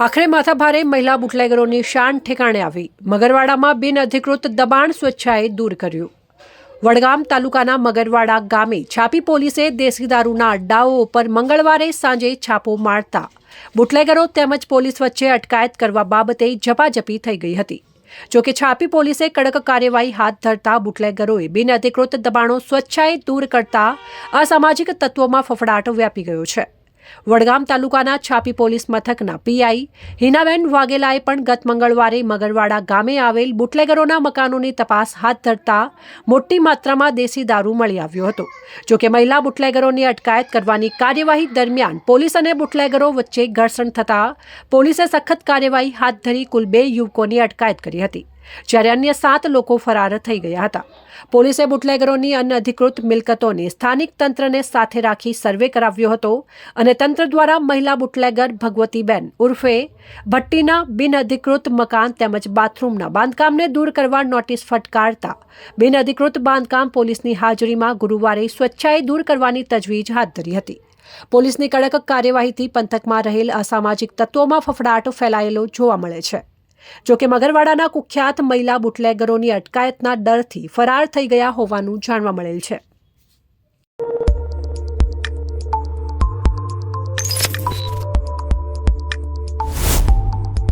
આખરે માથાભારે મહિલા બુટલેગરોની શાન ઠેકાણે આવી. મગરવાડામાં બિનઅધિકૃત દબાણ સ્વચ્છાએ દૂર કર્યું. વડગામ તાલુકાના મગરવાડા ગામે છાપી પોલીસે દેશી દારૂના અડ્ડાઓ ઉપર મંગળવારે સાંજે છાપો મારતા બુટલેગરો તેમજ પોલીસ વચ્ચે અટકાયત કરવા બાબતે ઝપાઝપી થઈ ગઈ હતી. જોકે છાપી પોલીસે કડક કાર્યવાહી હાથ ધરતા બુટલેગરોએ બિનઅધિકૃત દબાણો સ્વચ્છાએ દૂર કરતા અસામાજિક તત્વોમાં ફફડાટ વ્યાપી ગયો છે. વડગામ તાલુકાના છાપી પોલીસ મથકના પીઆઈ હિનાબેન વાઘેલાએ પણ ગત મંગળવારે મગરવાડા ગામે આવેલ બુટલેગરોના મકાનોની તપાસ હાથ ધરતા મોટી માત્રામાં દેશી દારૂ મળી આવ્યો હતો. જોકે મહિલા બુટલેગરોની અટકાયત કરવાની કાર્યવાહી દરમિયાન પોલીસ અને બુટલેગરો વચ્ચે ઘર્ષણ થતા પોલીસે સખત કાર્યવાહી હાથ ધરી કુલ બે યુવકોની અટકાયત કરી હતી, જ્યારે અન્ય સાત લોકો ફરાર થઈ ગયા હતા. પોલીસે બુટલેગરોની અનઅધિકૃત મિલકતોની સ્થાનિક તંત્રને સાથે રાખી સર્વે કરાવ્યો હતો અને તંત્ર દ્વારા મહિલા બુટલેગર ભગવતીબેન ઉર્ફે ભટ્ટીના બિનઅધિકૃત મકાન તેમજ બાથરૂમના બાંધકામને દૂર કરવા નોટિસ ફટકારતા. બિનઅધિકૃત બાંધકામ પોલીસની હાજરીમાં ગુરુવારે સ્વેચ્છાએ દૂર કરવાની તજવીજ હાથ ધરી હતી. પોલીસની કડક કાર્યવાહીથી પંથકમાં રહેલ અસામાજિક તત્વોમાં ફફડાટ ફેલાયેલો જોવા મળે છે. જોકે મગરવાડાના કુખ્યાત મહિલા બુટલેગરોની અટકાયતના ડરથી ફરાર થઈ ગયા હોવાનું જાણવા મળેલ છે.